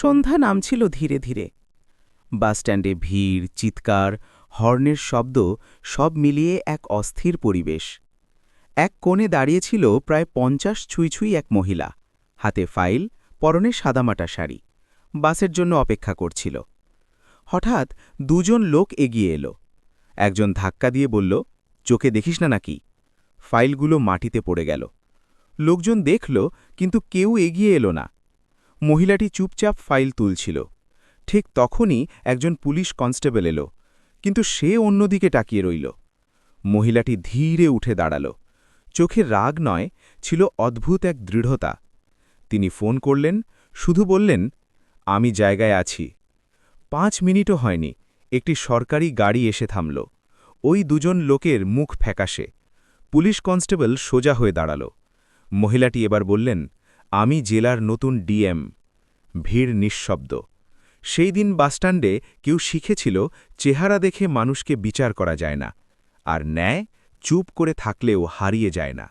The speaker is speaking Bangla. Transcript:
সন্ধ্যা নামছিল ধীরে ধীরে। বাসস্ট্যান্ডে ভিড়, চিৎকার, হর্নের শব্দ সব মিলিয়ে এক অস্থির পরিবেশ। এক কোণে দাঁড়িয়েছিল প্রায় পঞ্চাশ ছুঁই এক মহিলা। হাতে ফাইল, পরনে সাদামাটা শাড়ি। বাসের জন্য অপেক্ষা করছিল। হঠাৎ দুজন লোক এগিয়ে এলো। একজন ধাক্কা দিয়ে বলল, চোখে দেখিস না নাকি? ফাইলগুলো মাটিতে পড়ে গেল। লোকজন দেখল, কিন্তু কেউ এগিয়ে এলো না। মহিলাটি চুপচাপ ফাইল তুলছিল। ঠিক তখনই একজন পুলিশ কনস্টেবল এলো, কিন্তু সে অন্যদিকে তাকিয়ে রইল। মহিলাটি ধীরে উঠে দাঁড়াল। চোখে রাগ নয়, ছিল অদ্ভুত এক দৃঢ়তা। তিনি ফোন করলেন, শুধু বললেন, আমি জায়গায় আছি। পাঁচ মিনিটও হয়নি, একটি সরকারি গাড়ি এসে থামল। ওই দুজন লোকের মুখ ফ্যাকাশে। পুলিশ কনস্টেবল সোজা হয়ে দাঁড়াল। মহিলাটি এবার বললেন আমি জেলার নতুন ডিএম। ভিড় নিঃশব্দ। সেই দিন বাসস্ট্যান্ডে কেউ শিখেছিল চেহারা দেখে মানুষকে বিচার করা যায় না। আর ন্যায় চুপ করে থাকলেও হারিয়ে যায় না।